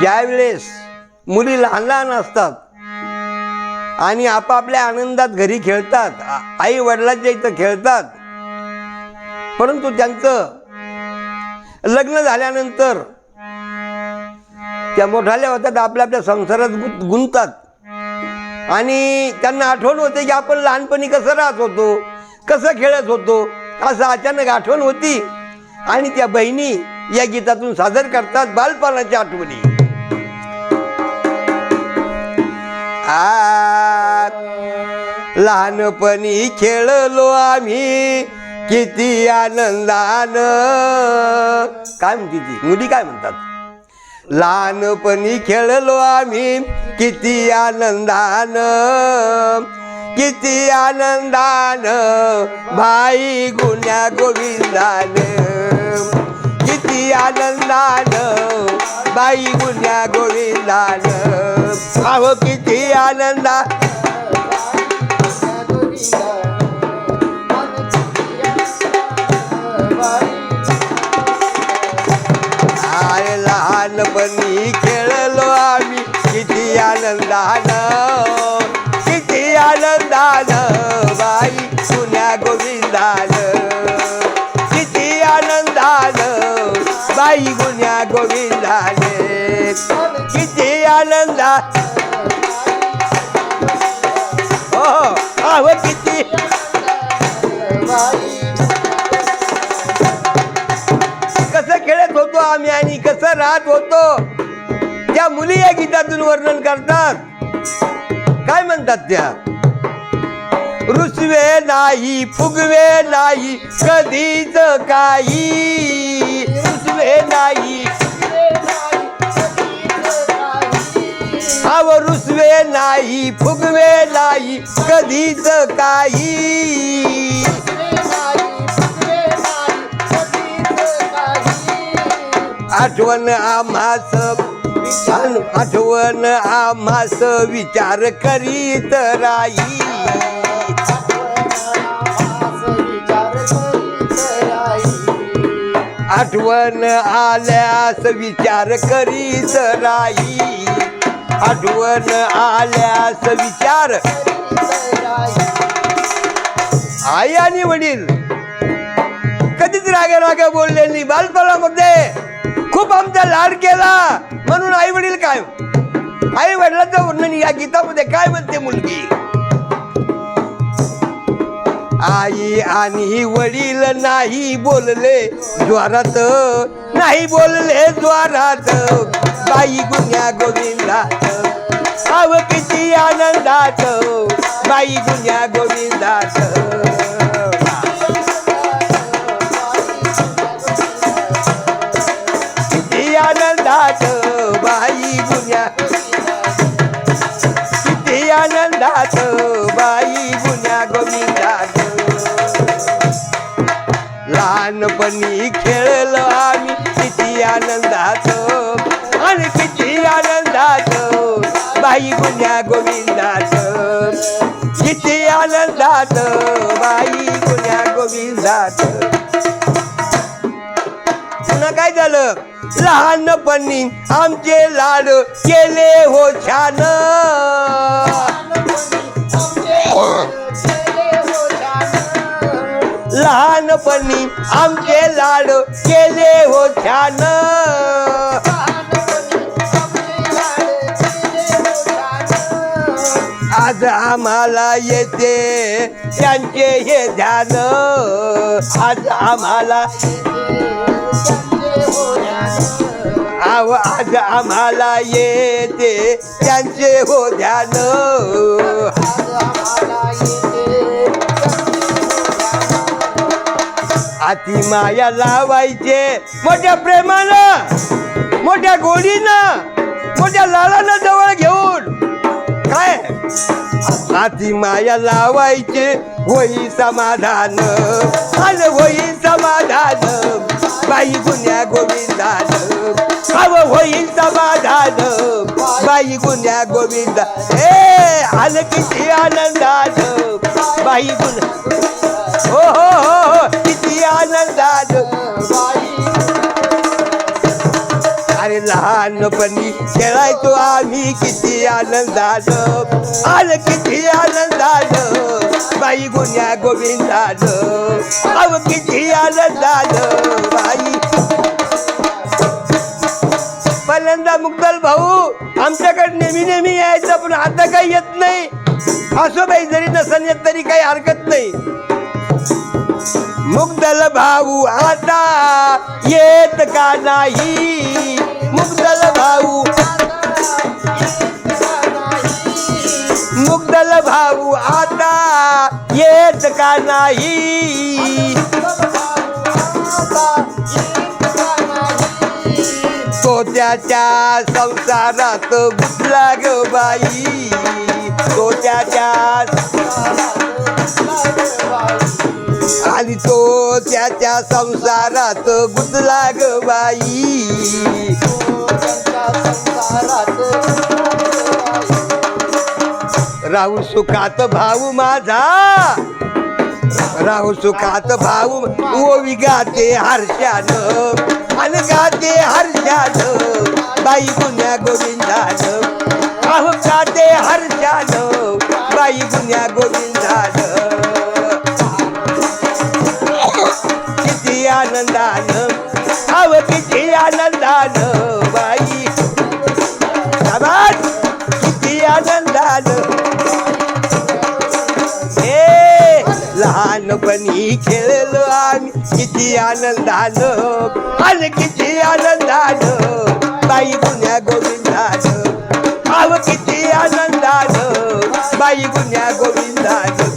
ज्यावेळेस मुली लहान लहान असतात आणि आपापल्या आनंदात घरी खेळतात आई वडिलांच्या इथं खेळतात परंतु त्यांचं लग्न झाल्यानंतर त्या मोठाल्या होतात आपल्या आपल्या संसारात गुंत गुंततात. आणि त्यांना आठवण होते की आपण लहानपणी कसं राहत होतो कसं खेळत होतो असं अचानक आठवण होती. आणि त्या बहिणी या गीतातून सादर करतात बालपणाच्या आठवणी. आ लहानपणी खेळलो आम्ही किती आनंदान. काय म्हणते ती? मुली काय म्हणतात? लहानपणी खेळलो आम्ही किती आनंदान. किती आनंदान भाई गुण्या गोविंदान. किती आनंदान बाई गुन्ह्या गोविंदान. आहो किती आनंदा. आय लहानपणी खेळलो आम्ही किती आनंदानं. गुण्या गुन्या किती आनंदा हो, हो. हो किती. कसं खेळत होतो आम्ही आणि कसं राहत होतो. त्या मुली या गीतातून वर्णन करतात. काय म्हणतात त्या? रुसवे नाही फुगवे नाही कधीच काही. रुसवे नाही रुसवे नाही फुगवे नाही कधीच काही. आठवण आम्हास आठवण आम्हास विचार करीत राई आठवण आल्यास विचार करीत राही. आठवण आल्यास विचार आई आणि वडील कधीच रागे रागे बोलले नाही. बालपणामध्ये खूप आमचा लाड केला. म्हणून आई वडील काय? आई वडिलांचं वर्णन या गीतामध्ये काय म्हणते मुलगी? आई आणि वडील नाही बोलले द्वारात. नाही बोलले द्वारात. बाई गुन्ह्या गोविंदात. आव किती आनंदात. बाई गुन्ह्या गोविंदात. आनंदात. बाई गुन्ह्या किती आनंदात. लहानपणी खेळलो आम्ही किती आनंदात आणि किती आनंदात बाई गुन्ह्या गोविंदात किती आनंदात बाई गुन्ह्या गोविंदात पुन्हा काय झालं? लहानपणी आमचे लाड केले हो छान. लहानपणी आमचे लाड केले हो छान आज आम्हाला येते त्यांचे हे ध्यान. आज आम्हाला आव आज आम्हाला येते त्यांचे हो ध्यान. हाती माया लावायचे. मोठ्या प्रेमानं मोठ्या गोडीनं मोठ्या लाडानं जवळ घेऊन. काय? आती माया लावायचे होई समाधान. आलं होई समाधान बाई गुन्ह्या गोविंदान. अव होई समाधान बाई गुन्ह्या गोविंदा ए आलं किती आनंदान. बाई गुन्हा अरे लहानपणी खेळायचो आम्ही किती आनंदानं आलं किती आनंदानं बाई गुन्ह्या गोविंदानं. अव किती आनंदानं बाई. पहिल्यांदा मुक्तल भाऊ आमच्याकडे नेहमी नेहमी यायचं पण आता काही येत नाही. असो बाई जरी नसन येत तरी काही हरकत नाही. मुग्दल भाऊ आता येत का नाही? मुग्दल भाऊ मुग्दल भाऊ आता येत का नाही? तो त्याच्या संसारात बुसला ग बाई. तो त्याच्या आणि तो त्याच्या संसारात गुंतला ग बाई राहू सुखात भाऊ माझा. राहू सुखात भाऊ ओवी गाते हर्षान. आणि गाते हर्षान. बाई गुन्ह्या गोविंदान. राहू गाते हर्षान. बाई. किती आनंद आनंदानं. हे लहानपणी खेळलो आम्ही किती आनंद आलो आणि किती आनंद आनंदानं बाई गुन्ह्या गोविंदानं. अव किती आनंदानं बाई गुन्ह्या गोविंदानं.